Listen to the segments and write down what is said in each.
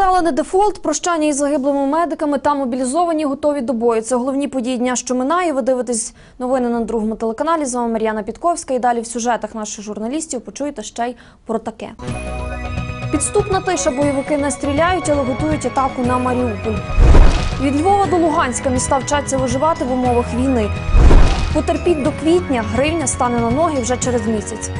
Але не дефолт. Прощання із загиблими медиками та мобілізовані готові до бою. Це головні події дня, що минає. Ви дивитесь новини на другому телеканалі. З вами Мар'яна Підковська. І далі в сюжетах наших журналістів почуєте ще й про таке. Підступна тиша бойовики не стріляють, але готують атаку на Маріуполь. Від Львова до Луганська міста вчаться виживати в умовах війни. Потерпіть до квітня, гривня стане на ноги вже через місяць.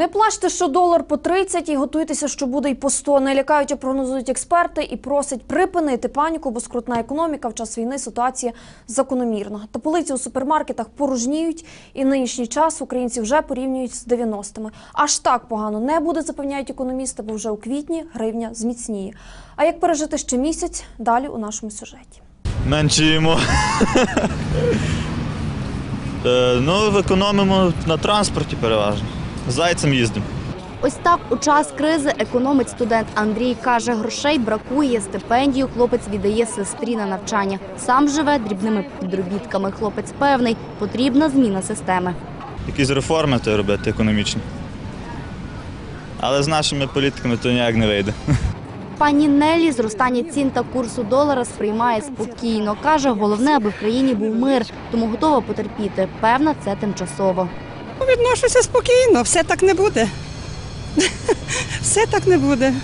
Не плачте, що долар по 30 і готуйтеся, що буде й по 100. Не лякають, а прогнозують експерти і просять припинити паніку, бо скрутна економіка в час війни ситуація закономірна. Та полиці у супермаркетах порожніють, і нинішній час українці вже порівнюють з 90-ми. Аж так погано не буде, запевняють економісти, бо вже у квітні гривня зміцніє. А як пережити ще місяць? Далі у нашому сюжеті. Менше їмо. Е, ну, економимо на транспорті переважно. Зайцем їздимо. Ось так у час кризи економить студент Андрій. Каже, грошей бракує, стипендію хлопець віддає сестрі на навчання. Сам живе дрібними підробітками. Хлопець певний, потрібна зміна системи. Якісь реформи то робити економічні. Але з нашими політиками то ніяк не вийде. Пані Нелі зростання цін та курсу долара сприймає спокійно. Каже, головне, аби в країні був мир, тому готова потерпіти. Певна, це тимчасово. Відношуся спокійно, все так не буде. Все так не буде.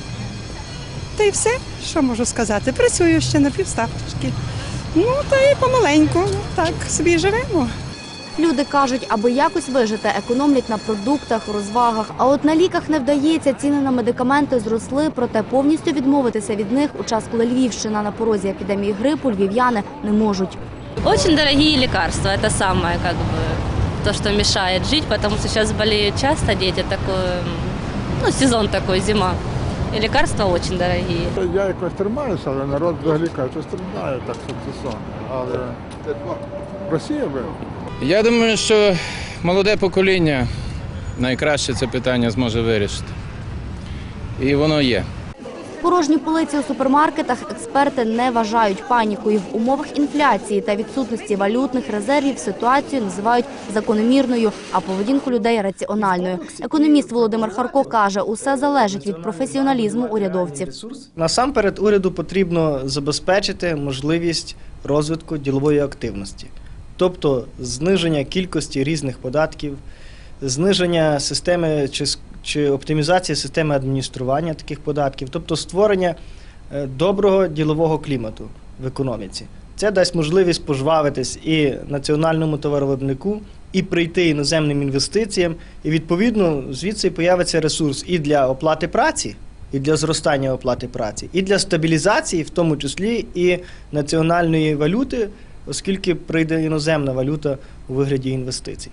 Та й все, що можу сказати. Працюю ще на півставки. Ну, та й помаленьку, так, собі живемо. Люди кажуть, аби якось вижити, економлять на продуктах, розвагах. А от на ліках не вдається. Ціни на медикаменти зросли, проте повністю відмовитися від них у час, коли Львівщина на порозі епідемії грипу, львів'яни не можуть. Очень дорогие лекарства, это самое как бы то, что мешает жить, потому что сейчас болеют часто дети, такой, ну, сезон такой, зима. И лекарства очень дорогие. Я якось тримаюся, але народ взагалі каже, що страждає так, що це сон. Але Росія би. Я думаю, що молоде покоління найкраще це питання зможе вирішити. І воно є. Порожні полиці у супермаркетах експерти не вважають панікою. В умовах інфляції та відсутності валютних резервів ситуацію називають закономірною, а поведінку людей раціональною. Економіст Володимир Харко каже, усе залежить від професіоналізму урядовців. Насамперед уряду потрібно забезпечити можливість розвитку ділової активності, тобто зниження кількості різних податків, зниження системи чи, чи оптимізація системи адміністрування таких податків, тобто створення е, доброго ділового клімату в економіці. Це дасть можливість пожвавитись і національному товаровиробнику, і прийти іноземним інвестиціям, і відповідно звідси появиться ресурс і для оплати праці, і для зростання оплати праці, і для стабілізації, в тому числі і національної валюти, оскільки прийде іноземна валюта у вигляді інвестицій.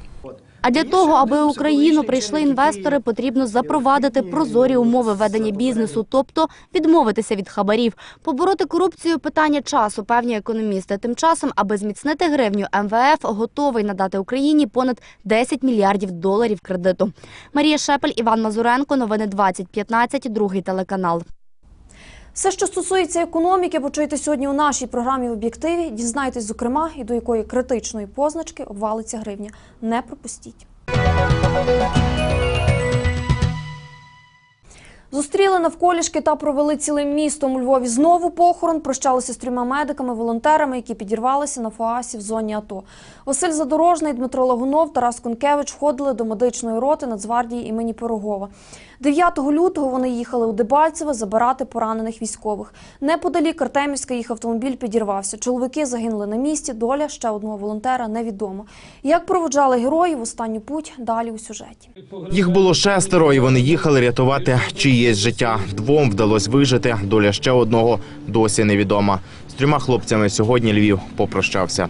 А для того, аби в Україну прийшли інвестори, потрібно запровадити прозорі умови ведення бізнесу, тобто відмовитися від хабарів. Побороти корупцію – питання часу, певні економісти. Тим часом, аби зміцнити гривню, МВФ готовий надати Україні понад 10 мільярдів доларів кредиту. Марія Шепель, Іван Мазуренко, новини 2015, другий телеканал. Все, що стосується економіки, почуєте сьогодні у нашій програмі в об'єктиві. Дізнайтесь, зокрема, і до якої критичної позначки обвалиться гривня. Не пропустіть. Зустріли навколішки та провели цілим містом у Львові знову похорон. Прощалися з трьома медиками, волонтерами, які підірвалися на фоасі в зоні АТО. Василь Задорожний, Дмитро Лагунов, Тарас Конкевич входили до медичної роти Нацгвардії імені Пирогова. 9 лютого вони їхали у Дебальцеве забирати поранених військових. Неподалік Артемівська їх автомобіль підірвався. Чоловіки загинули на місці. Доля ще одного волонтера невідома. Як проводжали героїв останню путь? Далі у сюжеті. Їх було шестеро, і вони їхали рятувати чиєсь життя. Двом вдалося вижити. Доля ще одного досі невідома. З трьома хлопцями сьогодні Львів попрощався.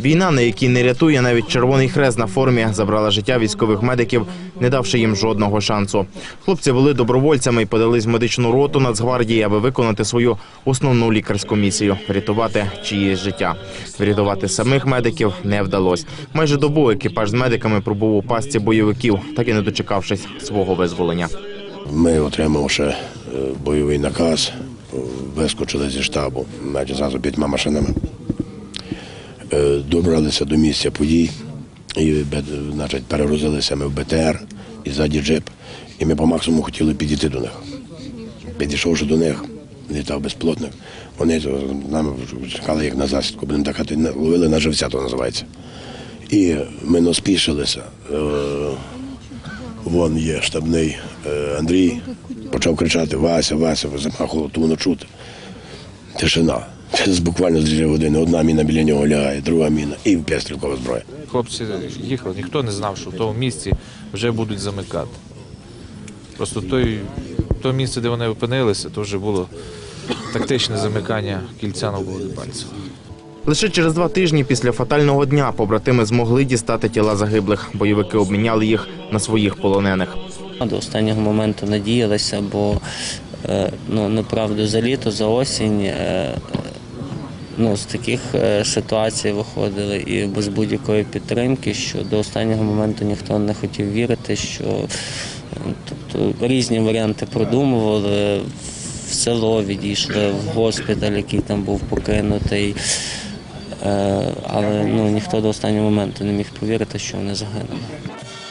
Війна, на якій не рятує навіть Червоний Хрест на формі, забрала життя військових медиків, не давши їм жодного шансу. Хлопці були добровольцями і подались в медичну роту Нацгвардії, аби виконати свою основну лікарську місію врятувати чиєсь життя. Врятувати самих медиків не вдалося. Майже добу екіпаж з медиками пробув у пастці бойовиків, так і не дочекавшись свого визволення. Ми, отримавши е, бойовий наказ, вискочили зі штабу, навіть зразу п'ятьма машинами. Е, Добралися до місця подій і значить, перегрузилися ми в БТР і ззаді джип. І ми по максимуму хотіли підійти до них. підійшовши до них, літав безплотник, вони нам чекали як на засідку, будемо так казати, ловили на живця, то називається. І ми не спішилися. Е, Вон є штабний Андрій, почав кричати Вася, Вася, замахував, то воно чути. Тишина. Буквально з дві години одна міна біля нього лягає, друга міна і п'ятстрілкова зброя. Хлопці їхали, ніхто не знав, що в тому місці вже будуть замикати. Просто той, то місце, де вони опинилися, то вже було тактичне замикання кільця навколо пальців. Лише через два тижні після фатального дня побратими змогли дістати тіла загиблих. Бойовики обміняли їх на своїх полонених. До останнього моменту надіялися, бо е, ну, направду за літо, за осінь е, ну, з таких е, ситуацій виходили і без будь-якої підтримки, що до останнього моменту ніхто не хотів вірити, що тобто, різні варіанти продумували. В село відійшли, в госпіталь, який там був покинутий. Але ну, ніхто до останнього моменту не міг повірити, що вони загинули.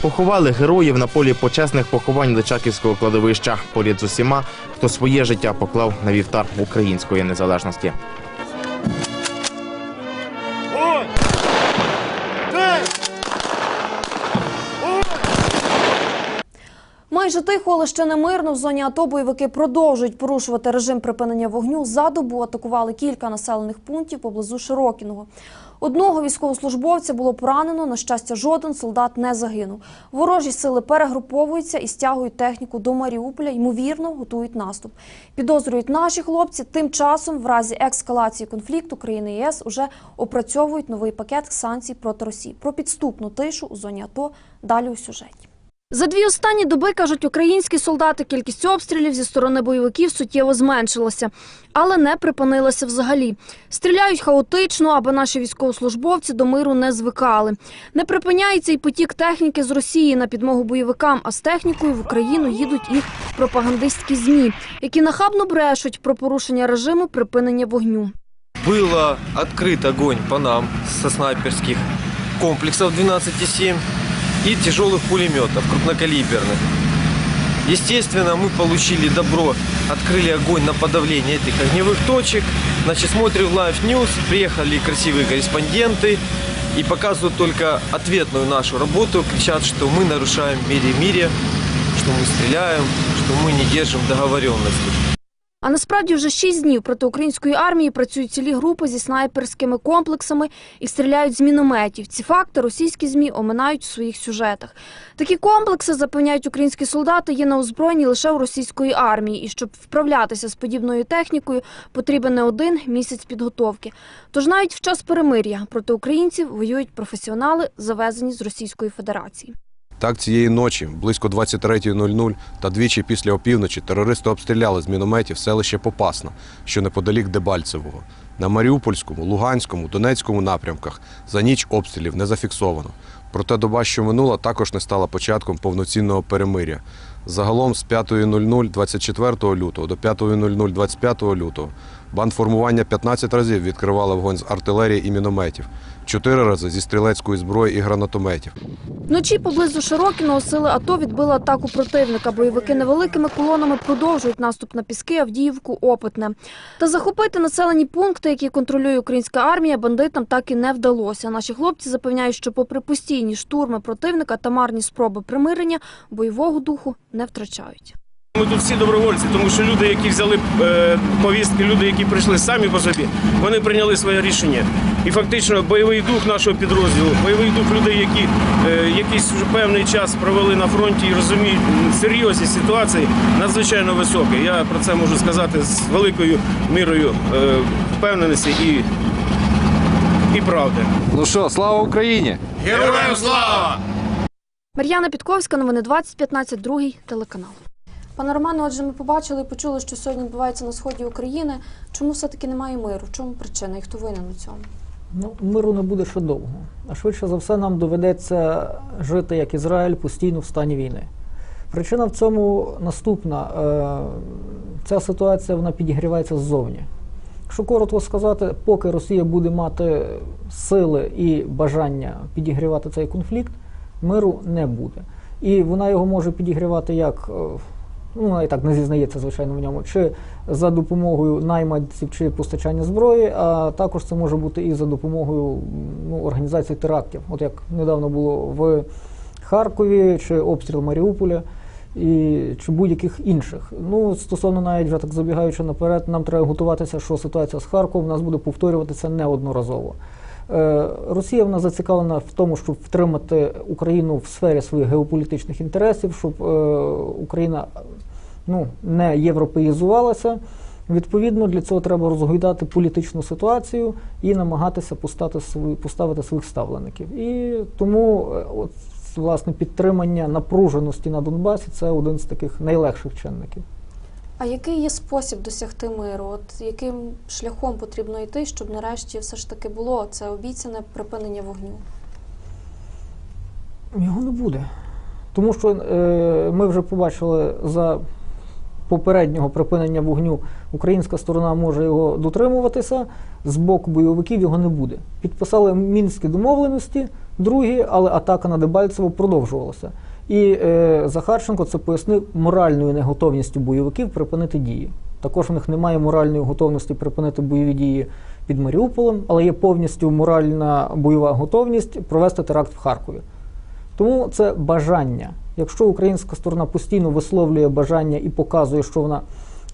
Поховали героїв на полі почесних поховань Личаківського кладовища поряд з усіма, хто своє життя поклав на вівтар української незалежності. Майже тихо, але ще не мирно. В зоні АТО бойовики продовжують порушувати режим припинення вогню. За добу атакували кілька населених пунктів поблизу Широкіного. Одного військовослужбовця було поранено. На щастя, жоден солдат не загинув. Ворожі сили перегруповуються і стягують техніку до Маріуполя. Ймовірно, готують наступ. Підозрюють наші хлопці. Тим часом, в разі ескалації конфлікту країни ЄС уже опрацьовують новий пакет санкцій проти Росії. Про підступну тишу у зоні АТО далі у сюжеті. За дві останні доби, кажуть українські солдати, кількість обстрілів зі сторони бойовиків суттєво зменшилася, але не припинилася взагалі. Стріляють хаотично, аби наші військовослужбовці до миру не звикали. Не припиняється й потік техніки з Росії на підмогу бойовикам, а з технікою в Україну їдуть їх пропагандистські змі, які нахабно брешуть про порушення режиму припинення вогню. Было открыт огонь по нам со снайперских комплексов 12,7 и тяжелых пулеметов крупнокалиберных. Естественно, мы получили добро, открыли огонь на подавление этих огневых точек. Значит, смотрим Live News, приехали красивые корреспонденты и показывают только ответную нашу работу, кричат, что мы нарушаем мире-мире, что мы стреляем, что мы не держим договоренности. А насправді вже шість днів проти української армії працюють цілі групи зі снайперськими комплексами і стріляють з мінометів. Ці факти російські змі оминають у своїх сюжетах. Такі комплекси запевняють українські солдати є на озброєнні лише у російської армії, і щоб вправлятися з подібною технікою, потрібен не один місяць підготовки. Тож навіть в час перемир'я проти українців воюють професіонали, завезені з Російської Федерації. Так, цієї ночі, близько 23.00 та двічі після опівночі терористи обстріляли з мінометів селище Попасна, що неподалік Дебальцевого. На Маріупольському, Луганському, Донецькому напрямках за ніч обстрілів не зафіксовано. Проте доба, що минула, також не стала початком повноцінного перемиря. Загалом з 5.00 24 лютого до 5.00 25 лютого бандформування 15 разів відкривало вогонь з артилерії і мінометів, 4 рази зі стрілецької зброї і гранатометів. Вночі поблизу Широкіного сили АТО відбили атаку противника. Бойовики невеликими колонами продовжують наступ на Піски, Авдіївку, Опитне. Та захопити населені пункти, які контролює українська армія, бандитам так і не вдалося. Наші хлопці запевняють, що попри постійні штурми противника та марні спроби примирення, бойового духу не втрачають. Ми тут всі добровольці, тому що люди, які взяли е, повістки, люди, які прийшли самі по собі, вони прийняли своє рішення. І фактично бойовий дух нашого підрозділу, бойовий дух людей, які е, якийсь вже певний час провели на фронті і розуміють серйозність ситуації, надзвичайно високий. Я про це можу сказати з великою мірою е, впевненості і, і правди. Ну що, слава Україні! Героям слава! Мар'яна Підковська, новини 2015, другий телеканал. Пане Романе, отже, ми побачили і почули, що сьогодні відбувається на сході України. Чому все-таки немає миру? В чому причина і хто винен у цьому? Ну, миру не буде ще довго. А швидше за все, нам доведеться жити як Ізраїль постійно в стані війни. Причина в цьому наступна. Е, Ця ситуація вона підігрівається ззовні. Якщо коротко сказати, поки Росія буде мати сили і бажання підігрівати цей конфлікт, миру не буде. І вона його може підігрівати як ну і так не зізнається, звичайно, в ньому, чи за допомогою найманців чи постачання зброї, а також це може бути і за допомогою ну, організації терактів. От як недавно було в Харкові, чи обстріл Маріуполя. І чи будь-яких інших. Ну, стосовно навіть вже так забігаючи наперед, нам треба готуватися, що ситуація з Харковом у нас буде повторюватися неодноразово. Е, Росія вона зацікавлена в тому, щоб втримати Україну в сфері своїх геополітичних інтересів, щоб е, Україна ну, не європеїзувалася. Відповідно, для цього треба розгойдати політичну ситуацію і намагатися поставити, свої, поставити своїх ставлеників. І тому е, от, власне підтримання напруженості на Донбасі це один з таких найлегших чинників. А який є спосіб досягти миру? От яким шляхом потрібно йти, щоб нарешті все ж таки було це обіцяне припинення вогню? Його не буде. Тому що е, ми вже побачили за попереднього припинення вогню, українська сторона може його дотримуватися, з боку бойовиків його не буде. Підписали мінські домовленості, другі, але атака на Дебальцево продовжувалася. І е, Захарченко це пояснив моральною неготовністю бойовиків припинити дії. Також у них немає моральної готовності припинити бойові дії під Маріуполем, але є повністю моральна бойова готовність провести теракт в Харкові. Тому це бажання. Якщо українська сторона постійно висловлює бажання і показує, що вона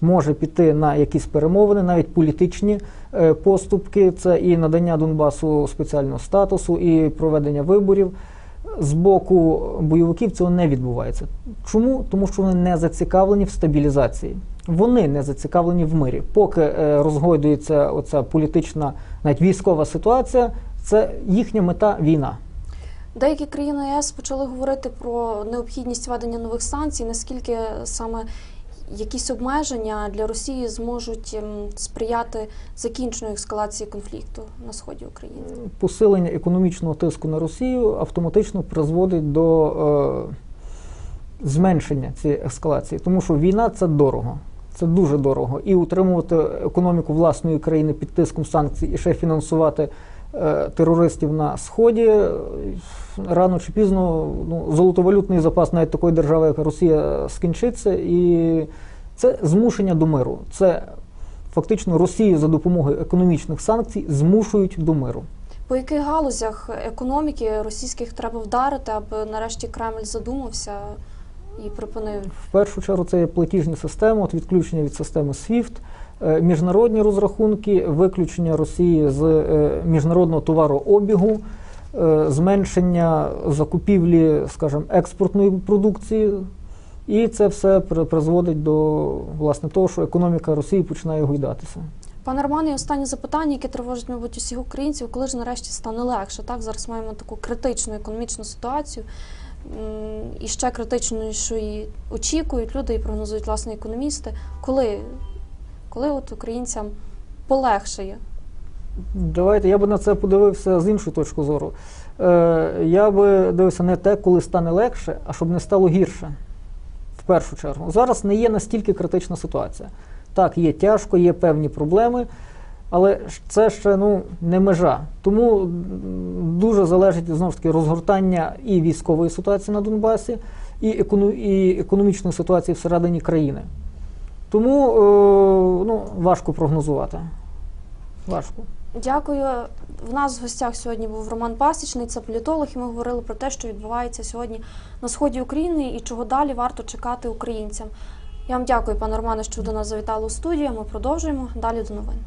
може піти на якісь перемовини, навіть політичні е, поступки, це і надання Донбасу спеціального статусу, і проведення виборів. З боку бойовиків цього не відбувається. Чому? Тому що вони не зацікавлені в стабілізації. Вони не зацікавлені в мирі. Поки е, розгойдується оця політична, навіть військова ситуація, це їхня мета війна. Деякі країни ЄС почали говорити про необхідність введення нових санкцій, наскільки саме якісь обмеження для Росії зможуть ем, сприяти закінченню ескалації конфлікту на сході України. посилення економічного тиску на Росію автоматично призводить до е, зменшення цієї ескалації, тому що війна це дорого. Це дуже дорого. І утримувати економіку власної країни під тиском санкцій і ще фінансувати е, терористів на сході е, рано чи пізно ну, золотовалютний запас навіть такої держави, як Росія, скінчиться, і це змушення до миру. Це фактично Росію за допомогою економічних санкцій змушують до миру. По яких галузях економіки російських треба вдарити, аби нарешті Кремль задумався і припинив В першу чергу це є платіжні системи, от відключення від системи SWIFT, е, міжнародні розрахунки, виключення Росії з е, міжнародного товарообігу, е, зменшення закупівлі, скажімо, експортної продукції. І це все при- призводить до власне того, що економіка Росії починає гойдатися. Пане Романе, останнє запитання, яке тривожить, мабуть, усіх українців, коли ж нарешті стане легше? Так, зараз маємо таку критичну економічну ситуацію. І ще критичнішої очікують люди і прогнозують власне економісти. Коли, коли от українцям полегшає? Давайте я би на це подивився з іншої точки зору. Е, я би дивився не те, коли стане легше, а щоб не стало гірше. В першу чергу. Зараз не є настільки критична ситуація. Так, є тяжко, є певні проблеми, але це ще ну, не межа. Тому дуже залежить знову ж таки розгортання і військової ситуації на Донбасі, і економічної ситуації всередині країни. Тому е, ну, важко прогнозувати. Важко. Дякую. В нас в гостях сьогодні був Роман Пасічний, це політолог, і ми говорили про те, що відбувається сьогодні на сході України і чого далі варто чекати українцям. Я вам дякую, пане Романе, що до нас завітали у студію. Ми продовжуємо далі до новин.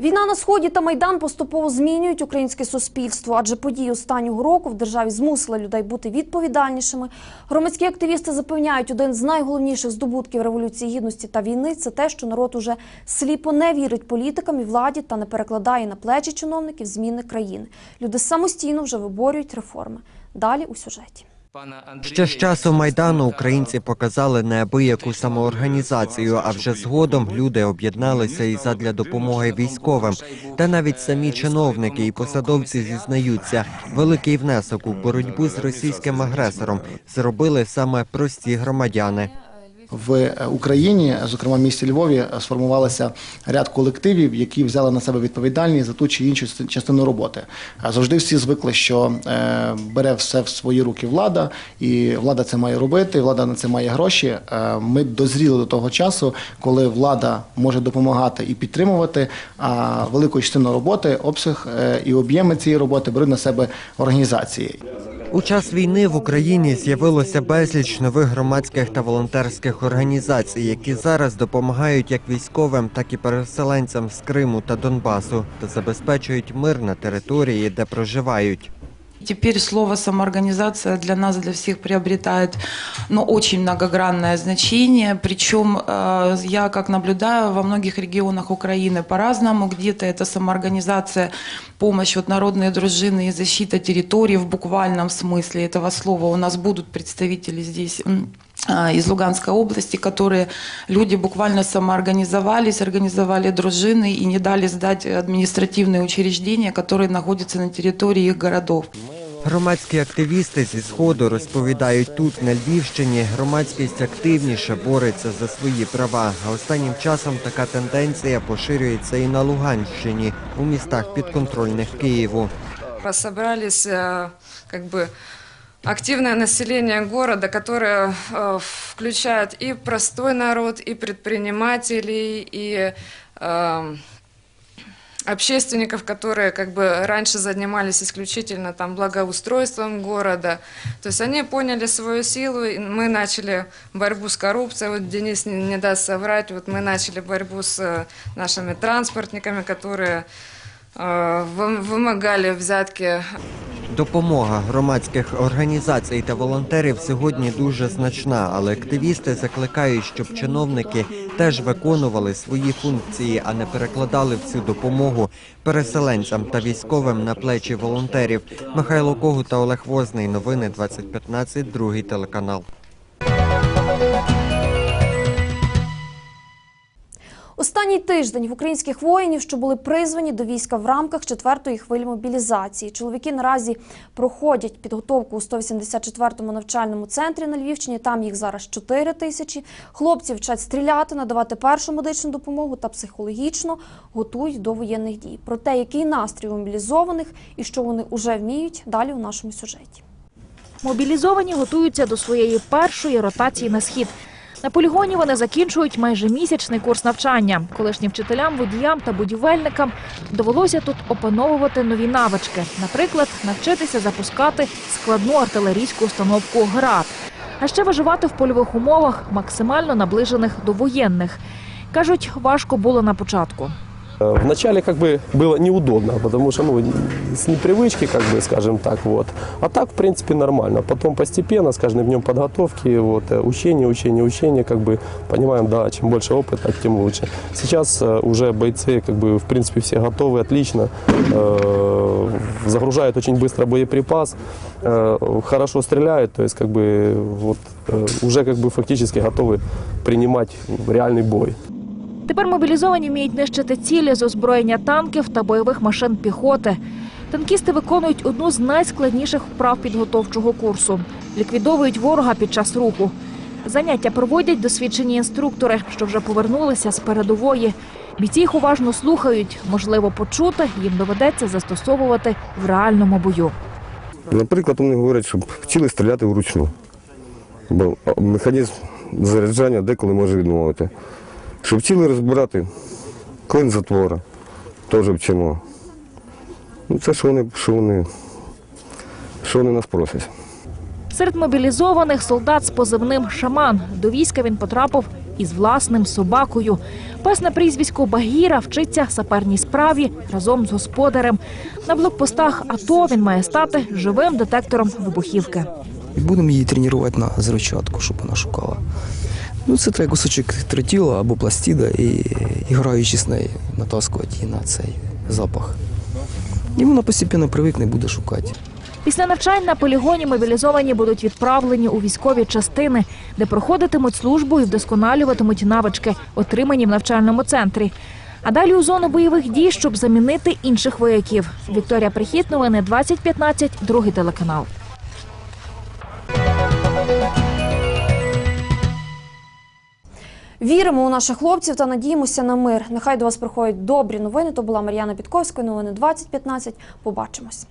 Війна на сході та майдан поступово змінюють українське суспільство, адже події останнього року в державі змусили людей бути відповідальнішими. Громадські активісти запевняють, один з найголовніших здобутків революції гідності та війни це те, що народ уже сліпо не вірить політикам і владі та не перекладає на плечі чиновників зміни країни. Люди самостійно вже виборюють реформи. Далі у сюжеті. Ще з часу майдану українці показали неабияку самоорганізацію, а вже згодом люди об'єдналися і задля допомоги військовим. Та навіть самі чиновники і посадовці зізнаються, великий внесок у боротьбу з російським агресором зробили саме прості громадяни. В Україні, зокрема в місті Львові, сформувалося ряд колективів, які взяли на себе відповідальність за ту чи іншу частину роботи. Завжди всі звикли, що е, бере все в свої руки влада, і влада це має робити, влада на це має гроші. Е, Ми дозріли до того часу, коли влада може допомагати і підтримувати, а велику частину роботи, обсяг е, і об'єми цієї роботи беруть на себе організації. У час війни в Україні з'явилося безліч нових громадських та волонтерських організацій, які зараз допомагають як військовим, так і переселенцям з Криму та Донбасу та забезпечують мир на території, де проживають. Теперь слово самоорганизация для нас, для всех приобретает ну, очень многогранное значение. Причем э, я, как наблюдаю, во многих регионах Украины по-разному. Где-то это самоорганизация, помощь от народные дружины и защита территории в буквальном смысле этого слова. У нас будут представители здесь из Луганской области, которые люди буквально самоорганизовались, организовали дружины и не дали сдать административные учреждения, которые находятся на территории их городов. Громадські активісти зі сходу розповідають, тут на Львівщині громадськість активніше бореться за свої права. А останнім часом така тенденція поширюється і на Луганщині у містах підконтрольних Києву. собрались э, как бы Активное население города, которое э, включает и простой народ, и предпринимателей, и э, общественников, которые как бы раньше занимались исключительно там благоустройством города. То есть они поняли свою силу, и мы начали борьбу с коррупцией. Вот Денис не, не даст соврать, вот мы начали борьбу с э, нашими транспортниками, которые э, вы- вымогали взятки Допомога громадських організацій та волонтерів сьогодні дуже значна, але активісти закликають, щоб чиновники теж виконували свої функції, а не перекладали всю допомогу переселенцям та військовим на плечі волонтерів. Михайло Когут та Олег Возний. Новини 2015, другий телеканал. Останній тиждень в українських воїнів, що були призвані до війська в рамках четвертої хвилі мобілізації. Чоловіки наразі проходять підготовку у 184-му навчальному центрі на Львівщині. Там їх зараз 4 тисячі. Хлопці вчать стріляти, надавати першу медичну допомогу та психологічно готують до воєнних дій. Про те, який настрій у мобілізованих і що вони вже вміють, далі у нашому сюжеті. Мобілізовані готуються до своєї першої ротації на схід. На полігоні вони закінчують майже місячний курс навчання. Колишнім вчителям, водіям та будівельникам довелося тут опановувати нові навички. Наприклад, навчитися запускати складну артилерійську установку «Град», а ще виживати в польових умовах, максимально наближених до воєнних. Кажуть, важко було на початку. Э, Вначале как бы было неудобно, потому что ну, с непривычки, как бы, скажем так, вот. А так, в принципе, нормально. Потом постепенно, с каждым днем подготовки, вот, э, учение, учение, учение, как бы, понимаем, да, чем больше опыта, тем лучше. Сейчас э, уже бойцы, как бы, в принципе, все готовы, отлично, загружают очень быстро боеприпас, хорошо стреляют, то есть, как бы, вот, уже, как бы, фактически готовы принимать реальный бой. Тепер мобілізовані вміють нищити цілі з озброєння танків та бойових машин піхоти. Танкісти виконують одну з найскладніших вправ підготовчого курсу ліквідовують ворога під час руху. Заняття проводять досвідчені інструктори, що вже повернулися з передової. Бійці їх уважно слухають. Можливо, почути їм доведеться застосовувати в реальному бою. Наприклад, вони говорять, щоб вчили стріляти вручну. Бо механізм заряджання деколи може відмовити. Щоб вчили розбирати клин затвора, теж вчимо. Ну, це що вони, що вони, що вони нас просять. Серед мобілізованих солдат з позивним Шаман. До війська він потрапив із власним собакою. Пес на прізвисько Багіра вчиться саперній справі разом з господарем. На блокпостах АТО він має стати живим детектором вибухівки. І будемо її тренувати на зручатку, щоб вона шукала. Ну, це треба кусочок тротіла або пластида і, і граючи з нею, натаскувати її на цей запах. І вона постійно привикне буде шукати. Після навчань на полігоні мобілізовані будуть відправлені у військові частини, де проходитимуть службу і вдосконалюватимуть навички, отримані в навчальному центрі. А далі у зону бойових дій, щоб замінити інших вояків. Вікторія Прихід, новини 2015, другий телеканал. Віримо у наших хлопців та надіємося на мир. Нехай до вас приходять добрі новини. То була Мар'яна Підковська. Новини 2015. Побачимось.